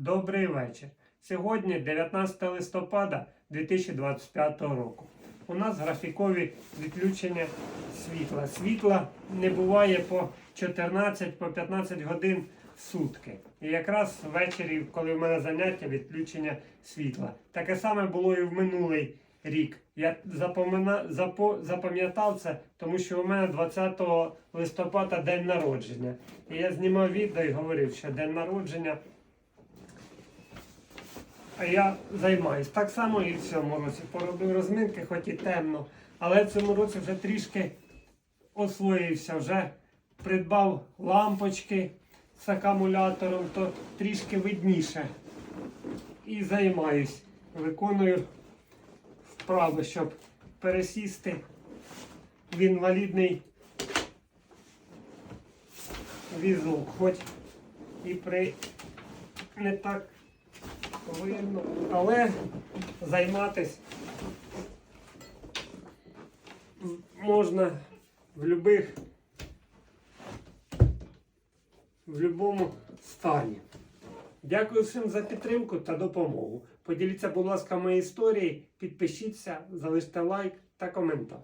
Добрий вечір. Сьогодні 19 листопада 2025 року. У нас графікові відключення світла. Світла не буває по 14 по 15 годин в сутки. І якраз ввечері, коли в мене заняття, відключення світла. Таке саме було і в минулий рік. Я запам'ятав це, тому що у мене 20 листопада день народження. І я знімав відео і говорив, що день народження. А я займаюсь. Так само і в цьому році. Поробив розминки, хоч і темно. Але в цьому році вже трішки освоївся, вже придбав лампочки з акумулятором, то трішки видніше. І займаюсь. Виконую вправи, щоб пересісти в інвалідний візок. Хоч і при не так видно, але займатись можна в любих в будь-якому стані. Дякую всім за підтримку та допомогу. Поділіться, будь ласка, моєю історією, підпишіться, залиште лайк та коментар.